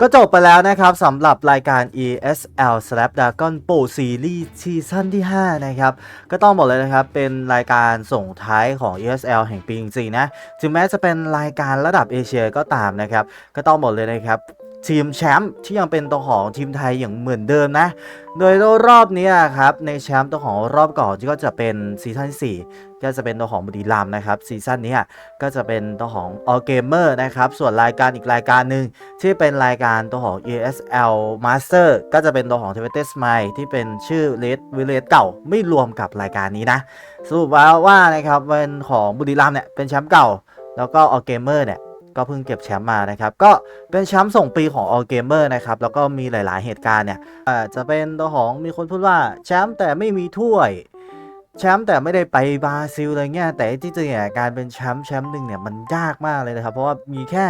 ก็จบไปแล้วนะครับสำหรับรายการ ESL Snapdragon Pro Series ซีซั่นที่ 5 นะครับ ก็ต้องบอกเลยนะครับ เป็นรายการส่งท้ายของ ESL แห่งปีจริงๆนะ ถึงแม้จะเป็นรายการระดับเอเชียก็ตามนะครับ ก็ต้องบอกเลยนะครับทีมแชมป์ที่ยังเป็นตัวของทีมไทยอย่างเหมือนเดิมนะ โดยรอบนี้ครับในแชมป์ตัวของรอบก่อนที่ก็จะเป็นซีซั่นที่4 ก็จะเป็นตัวของบุรีรัมนะครับซีซั่นนี้ก็จะเป็นตัวของ All Gamer นะครับส่วนรายการอีกรายการหนึ่งที่เป็นรายการตัวของ ESL Master ก็จะเป็นตัวของ t w i t t e r Smile ที่เป็นชื่อ Red v i l l a g e เก่าไม่รวมกับรายการนี้นะสรุปว่าว่านะครับเป็นของบุรีรัมเนี่ยเป็นแชมป์เก่า แล้วก็ All Gamer เนี่ยก็เพิ่งเก็บแชมป์มานะครับ ก็เป็นแชมป์ส่งปีของ All Gamer นะครับ แล้วก็มีหลาย ๆ เหตุการณ์เนี่ยอาจจะเป็นตัวของมีคนพูดว่าแชมป์แต่ไม่มีถ้วย แชมป์แต่ไม่ได้ไปบราซิลอะไรเงี้ยแต่ที่จริงเนี่ยการเป็นแชมป์แชมป์หนึ่งเนี่ยมันยากมากเลยนะครับ เพราะว่ามีแค่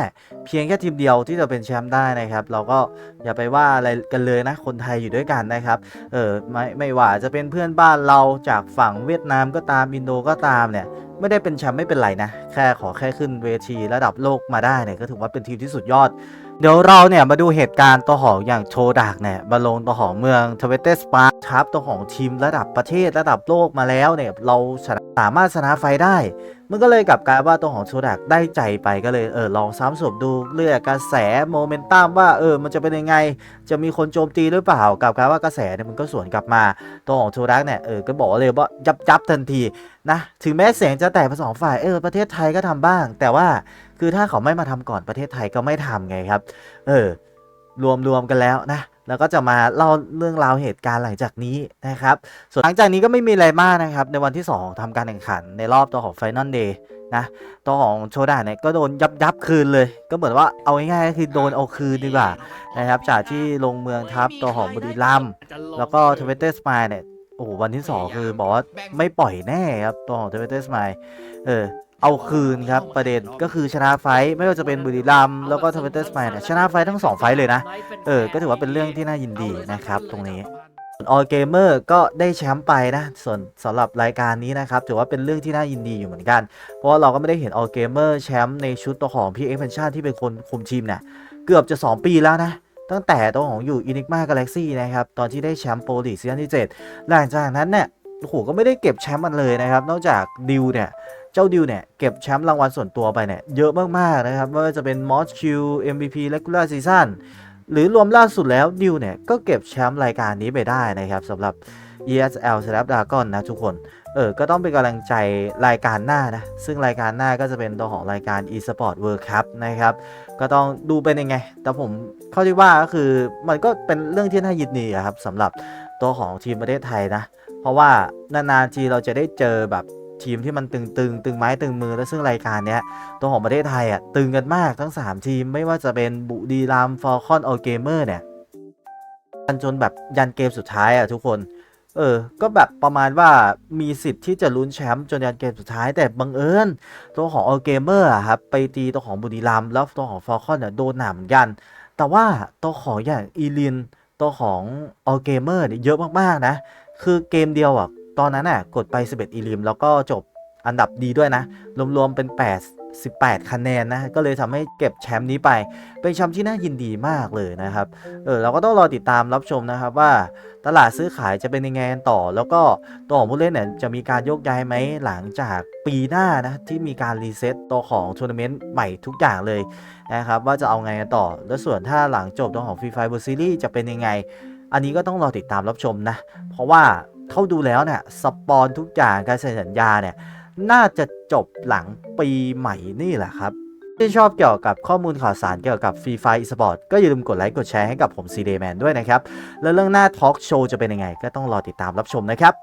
เพียงแค่ทีมเดียวที่จะเป็นแชมป์ได้นะครับ เราก็อย่าไปว่าอะไรกันเลยนะคนไทยอยู่ด้วยกันนะครับเออไม่ไม่ว่าจะเป็นเพื่อนบ้านเราจากฝั่งเวียดนามก็ตามอินโดก็ตามเนี่ย ไม่ได้เป็นแชมป์ไม่เป็นไรนะ แค่ขอแค่ขึ้นเวทีระดับโลกมาได้เนี่ยก็ถือว่าเป็นทีมที่สุดยอด เดี๋ยวเราเนี่ยมาดูเหตุการณ์ตัวของอย่างโชดักเนี่ยมาลงตัวของเมืองทเวเตสปาร์ครับตัวของทีมระดับประเทศระดับโลกมาแล้วเนี่ยเราสามารถชนะไฟได้ มันก็เลยกลับกลายว่าตัวของโชดักได้ใจไปก็เลยเออลองซ้ำสบดูเรื่องกระแสโมเมนตัมว่าเออมันจะเป็นยังไง จะมีคนโจมตีหรือเปล่ากลับกลายว่ากระแสเนี่ยมันก็สวนกลับมาตัวของโชดักเนี่ยเออก็บอกเลยว่ายับยับทันทีนะถึงแม้เสียงจะแตกเป็นสองฝ่ายเออประเทศไทยก็ทำบ้าง แต่ว่าคือถ้าเขาไม่มาทำก่อนประเทศไทยก็ไม่ทำไงครับ เออรวมรวมกันแล้วนะ แล้วก็จะมาเล่าเรื่องราวเหตุการณ์หลังจากนี้นะครับ ส่วนหลังจากนี้ก็ไม่มีอะไรมากนะครับ ในวันที่ 2ทำการแข่งขันในรอบตัวของ Final Day นะตัวของโชดาเนี่ยก็โดนยับยับคืนเลย ก็เหมือนว่าเอาง่ายๆก็คือโดนเอาคืนดีกว่านะครับจากที่ลงเมืองทัพตัวของบุรีรัมย์แล้วก็ทเวเตอร์สมายเนี่ยโอ้โหวันที่ 2 คือบอกว่าไม่ปล่อยแน่ครับตัวของทเวเตอร์สมายเออ เอาคืนครับประเด็นก็คือชนะไฟท์ไม่ว่าจะเป็นบุรีรัมแล้วก็ทเวเตอร์สมายเนี่ยชนะไฟท์ทั้ง2ไฟท์เลยนะ เออ ก็ถือว่าเป็นเรื่องที่น่ายินดีนะครับตรงนี้ส่วน All Gamer ก็ได้แชมป์ไปนะ ส่วนสำหรับรายการนี้นะครับ ถือว่าเป็นเรื่องที่น่ายินดีอยู่เหมือนกัน เพราะว่าเราก็ไม่ได้เห็น All Gamer แชมป์ในชุดตัวของพี่ Expansion ที่เป็นคนคุมทีมเนี่ยเกือบจะ 2 ปีแล้วนะ ตั้งแต่ตัวของอยู่ Enigma Galaxy นะครับ ตอนที่ได้แชมป์โปรลีซีซั่นที่ 7 หลังจากนั้นเนี่ยโอ้โหก็ไม่ได้เก็บแชมป์มันเลยนะครับ นอกจากดิวเนี่ย เจ้าดิวเนี่ย เก็บแชมป์รางวัลส่วนตัวไปเนี่ย เยอะมากๆนะครับไม่ว่าจะเป็น m o s Q MVP Regular Season หรือรวมล่าสุดแล้วดิวเนี่ย ก็เก็บแชมป์รายการนี้ไปได้นะครับสำหรับ ESL Snapdragon นะทุกคน เออ ก็ต้องเป็นกำลังใจรายการหน้านะ ซึ่งรายการหน้าก็จะเป็นตัวของรายการ eSport World Cup นะครับ ก็ต้องดูเป็นยังไง แต่ผมเข้าที่ว่าก็คือมันก็เป็นเรื่องที่น่ายินดีครับสำหรับตัวของทีมประเทศไทยนะ เพราะว่านานๆทีเราจะได้เจอแบบ ทีมที่มันตึงๆตึงไม้ตึงมือแล้วซึ่งรายการเนี้ยตัวของประเทศไทยอะตึงกันมากทั้ง 3 ทีมไม่ว่าจะเป็นบุรีรัมฟอลคอนออเกเมอร์เนี่ยกันจนแบบยันเกมสุดท้ายอะทุกคน เออ ก็แบบประมาณว่ามีสิทธิ์ที่จะลุ้นแชมป์จนยันเกมสุดท้ายแต่บังเอิญตัวของออเกเมอร์อะครับไปตีตัวของบุรีรัมแล้วตัวของฟอลคอนเนี่ยโดนหนามเหมือนกัน แต่ว่าตัวของอย่างอีลินตัวของออเกเมอร์เนี่ยเยอะมากๆนะคือเกมเดียวอะ ตอนนั้นน่ะกดไป 11 อีลิม แล้วก็จบอันดับดีด้วยนะ รวมๆเป็น 8 18 คะแนนนะ ก็เลยทำให้เก็บแชมป์นี้ไป เป็นแชมป์ที่น่ายินดีมากเลยนะครับ เออเราก็ต้องรอติดตามรับชมนะครับว่าตลาดซื้อขายจะเป็นยังไงกันต่อ แล้วก็ตัวของผู้เล่นเนี่ยจะมีการโยกย้ายไหมหลังจากปีหน้านะ ที่มีการรีเซ็ตตัวของทัวร์นาเมนต์ใหม่ทุกอย่างเลยนะครับ ว่าจะเอาไงกันต่อ แล้วส่วนถ้าหลังจบตัวของฟรีไฟเวอร์ซีรีส์จะเป็นยังไง อันนี้ก็ต้องรอติดตามรับชมนะ เพราะว่า เขาดูแล้วเนี่ยสปอนทุกอย่างการเซ็นสัญญาเนี่ยน่าจะจบหลังปีใหม่นี่แหละครับที่ชอบเกี่ยวกับข้อมูลข่าวสารเกี่ยวกับฟรีไฟสปอร์ตก็อย่าลืมกดไลค์กดแชร์ให้กับผมซีเดแมนด้วยนะครับ แล้วเรื่องหน้าทอล์กโชว์จะเป็นยังไงก็ต้องรอติดตามรับชมนะครับ